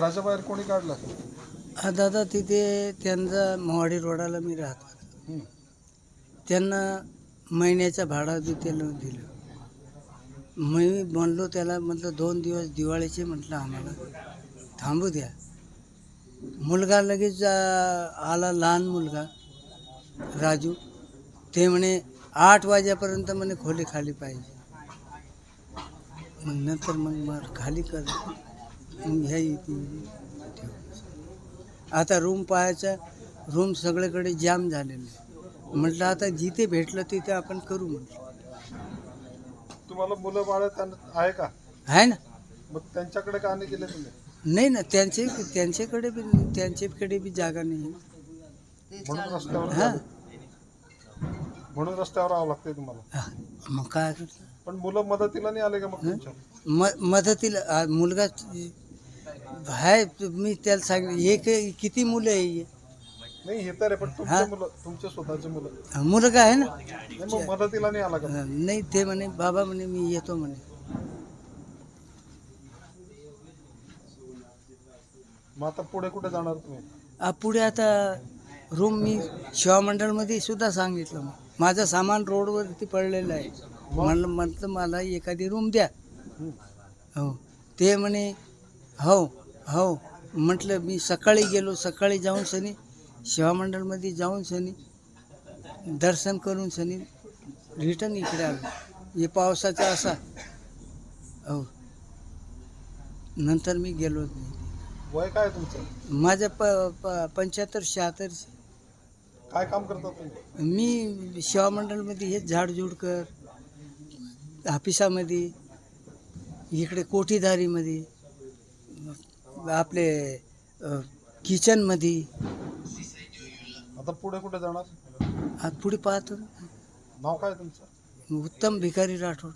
कोणी काढला? हा दादा तिथे त्यांचा मोवाडी रोडाला मी राहत होतो. हं. त्यांना महिन्याचा भाडा बी दिलं. मी म्हणलो त्याला म्हटलं दोन दिवस दिवाळीचे म्हटलं आम्हाला. थांबू द्या. मुलगा लगेच आ- आला लहान मुलगा राजू. ते म्हणे आठ वाजेपर्यंत म्हणे खोली खाली पाहिजे. मग नंतर मग मग खाली कर. मग ह्या ठेव. आता रूम पाहायचा रूम सगळीकडे जाम झालेले. म्हटलं आता जिथे भेटलं तिथे आपण करू म्हटलं. तुम्हाला मुलं बाळ आहे का? आहे ना. मग त्यांच्याकडे का नाही गेले तुम्ही? नाही ना त्यांचे त्यांच्याकडे बी त्यांच्याकडे बी जागा नाही म्हणून रस्त्यावर हा. म्हणून रस्त्यावर लागतंय तुम्हाला. हा. मग काय पण मुलं मदतीला नाही आले का मग म मदतीला मुलगा आहे मी त्याला सांगितलं एक किती मुलं आहे हे? नाही हे तर आहे पण तुमचे हा? मुलं तुमचे स्वतःचे मुलं. मुलगा आहे ना? नाही मग मदतीला नाही आला का? हा, नाही ते म्हणे बाबा म्हणे मी येतो म्हणे. मग आता पुढे कुठे जाणार तुम्ही? आ, पुढे आता रूम मी शिवामंडळमध्ये सुद्धा सांगितलं. मग माझं सामान रोडवरती पडलेलं आहे. म्हणलं म्हटलं मला एखादी रूम द्या. हं. हो ते म्हणे हो हो. म्हटलं मी सकाळी गेलो सकाळी जाऊन सनी शिवामंडळमध्ये जाऊन सनी दर्शन करून सनी रिटर्न इकडे आलो. हे पावसाचा असा हो. नंतर मी गेलो. वय काय तुमचं? माझं प प पंच्याहत्तर शहात्तर. काय काम करता तुम्ही? मी शिवामंडळमध्ये हेच झाडझूड कर ऑफिसामध्ये इकडे कोठीदारीमध्ये आपले किचनमध्ये आता पुढे कुठे जाणार? आज पुढे पाहतो. नाव काय तुमचं? उत्तम भिकारी राठोड.